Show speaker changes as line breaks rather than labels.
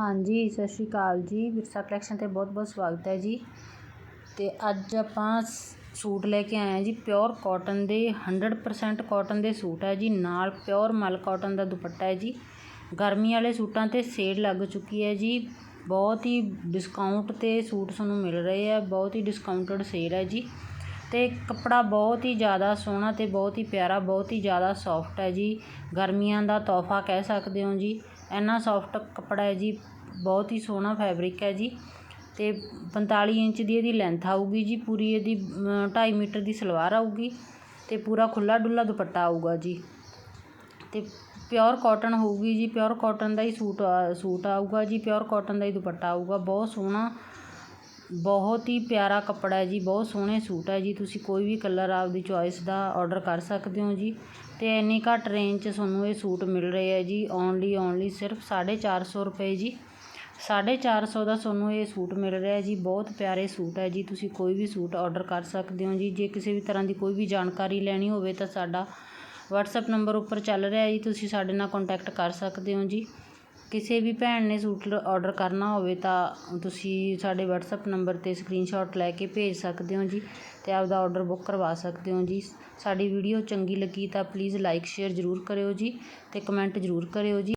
ਹਾਂਜੀ, ਸਤਿ ਸ਼੍ਰੀ ਅਕਾਲ ਜੀ। ਵਿਰਸਾ ਕਲੈਕਸ਼ਨ 'ਤੇ ਬਹੁਤ ਬਹੁਤ ਸਵਾਗਤ ਹੈ ਜੀ। ਅਤੇ ਅੱਜ ਆਪਾਂ ਸ- ਸੂਟ ਲੈ ਕੇ ਆਏ ਹਾਂ ਜੀ। ਪਿਓਰ ਕਾਟਨ ਦੇ 100% ਕਾਟਨ ਦੇ ਸੂਟ ਹੈ ਜੀ। ਨਾਲ ਪਿਓਰ ਮਲ ਕਾਟਨ ਦਾ ਦੁਪੱਟਾ ਹੈ ਜੀ। ਗਰਮੀ ਵਾਲੇ ਸੂਟਾਂ 'ਤੇ ਸੇਲ ਲੱਗ ਚੁੱਕੀ ਹੈ ਜੀ। ਬਹੁਤ ਹੀ ਡਿਸਕਾਊਂਟ 'ਤੇ ਸੂਟ ਤੁਹਾਨੂੰ ਮਿਲ ਰਹੇ ਆ ਬਹੁਤ ਹੀ ਡਿਸਕਾਊਂਟਡ ਸੇਲ ਹੈ ਜੀ। ਅਤੇ ਕੱਪੜਾ ਬਹੁਤ ਹੀ ਜ਼ਿਆਦਾ ਸੋਹਣਾ ਅਤੇ ਬਹੁਤ ਹੀ ਪਿਆਰਾ, ਬਹੁਤ ਹੀ ਜ਼ਿਆਦਾ ਸੌਫਟ ਹੈ ਜੀ। ਗਰਮੀਆਂ ਦਾ ਤੋਹਫਾ ਕਹਿ ਸਕਦੇ ਹੋ ਜੀ। ਇੰਨਾ ਸੋਫਟ ਕੱਪੜਾ ਹੈ ਜੀ, ਬਹੁਤ ਹੀ ਸੋਹਣਾ ਫੈਬਰਿਕ ਹੈ ਜੀ। ਅਤੇ 45 ਇੰਚ ਦੀ ਇਹਦੀ ਲੈਂਥ ਆਊਗੀ ਜੀ, ਪੂਰੀ ਇਹਦੀ ਢਾਈ ਮੀਟਰ ਦੀ ਸਲਵਾਰ ਆਊਗੀ ਅਤੇ ਪੂਰਾ ਖੁੱਲ੍ਹਾ ਡੁੱਲਾ ਦੁਪੱਟਾ ਆਊਗਾ ਜੀ। ਅਤੇ ਪਿਓਰ ਕਾਟਨ ਹੋਊਗੀ ਜੀ ਪਿਓਰ ਕਾਟਨ ਦਾ ਹੀ ਸੂਟ ਸੂਟ ਆਊਗਾ ਜੀ ਪਿਓਰ ਕਾਟਨ ਦਾ ਹੀ ਦੁਪੱਟਾ ਆਊਗਾ, ਬਹੁਤ ਸੋਹਣਾ ਬਹੁਤ ਹੀ ਪਿਆਰਾ ਕੱਪੜਾ ਹੈ ਜੀ, ਬਹੁਤ ਸੋਹਣੇ ਸੂਟ ਹੈ ਜੀ। ਤੁਸੀਂ ਕੋਈ ਵੀ ਕਲਰ ਆਪਦੀ ਚੋਇਸ ਦਾ ਔਡਰ ਕਰ ਸਕਦੇ ਹੋ ਜੀ। ਅਤੇ ਇੰਨੀ ਘੱਟ ਰੇਂਜ 'ਚ ਤੁਹਾਨੂੰ ਇਹ ਸੂਟ ਮਿਲ ਰਹੇ ਹੈ ਜੀ ਓਨਲੀ ਓਨਲੀ ਸਿਰਫ ਸਾਢੇ ਚਾਰ ਸੌ ਰੁਪਏ ਜੀ। ਸਾਢੇ ਚਾਰ ਸੌ ਦਾ ਤੁਹਾਨੂੰ ਇਹ ਸੂਟ ਮਿਲ ਰਿਹਾ ਜੀ, ਬਹੁਤ ਪਿਆਰੇ ਸੂਟ ਹੈ ਜੀ। ਤੁਸੀਂ ਕੋਈ ਵੀ ਸੂਟ ਔਡਰ ਕਰ ਸਕਦੇ ਹੋ ਜੀ। ਜੇ ਕਿਸੇ ਵੀ ਤਰ੍ਹਾਂ ਦੀ ਕੋਈ ਵੀ ਜਾਣਕਾਰੀ ਲੈਣੀ ਹੋਵੇ ਤਾਂ ਸਾਡਾ ਵਟਸਐਪ ਨੰਬਰ ਉੱਪਰ ਚੱਲ ਰਿਹਾ ਜੀ। ਤੁਸੀਂ ਸਾਡੇ ਨਾਲ ਕੰਟੈਕਟ ਕਰ ਸਕਦੇ ਹੋ ਜੀ। ਕਿਸੇ ਵੀ ਭੈਣ ਨੇ ਸੂਟ ਔਡਰ ਕਰਨਾ ਹੋਵੇ ਤਾਂ ਤੁਸੀਂ ਸਾਡੇ ਵਟਸਐਪ ਨੰਬਰ 'ਤੇ ਸਕਰੀਨਸ਼ੋਟ ਲੈ ਕੇ ਭੇਜ ਸਕਦੇ ਹੋ ਜੀ ਅਤੇ ਆਪਦਾ ਔਡਰ ਬੁੱਕ ਕਰਵਾ ਸਕਦੇ ਹੋ ਜੀ। ਸਾਡੀ ਵੀਡੀਓ ਚੰਗੀ ਲੱਗੀ ਤਾਂ ਪਲੀਜ਼ ਲਾਈਕ ਸ਼ੇਅਰ ਜ਼ਰੂਰ ਕਰਿਓ ਜੀ ਅਤੇ ਕਮੈਂਟ ਜ਼ਰੂਰ ਕਰਿਓ ਜੀ।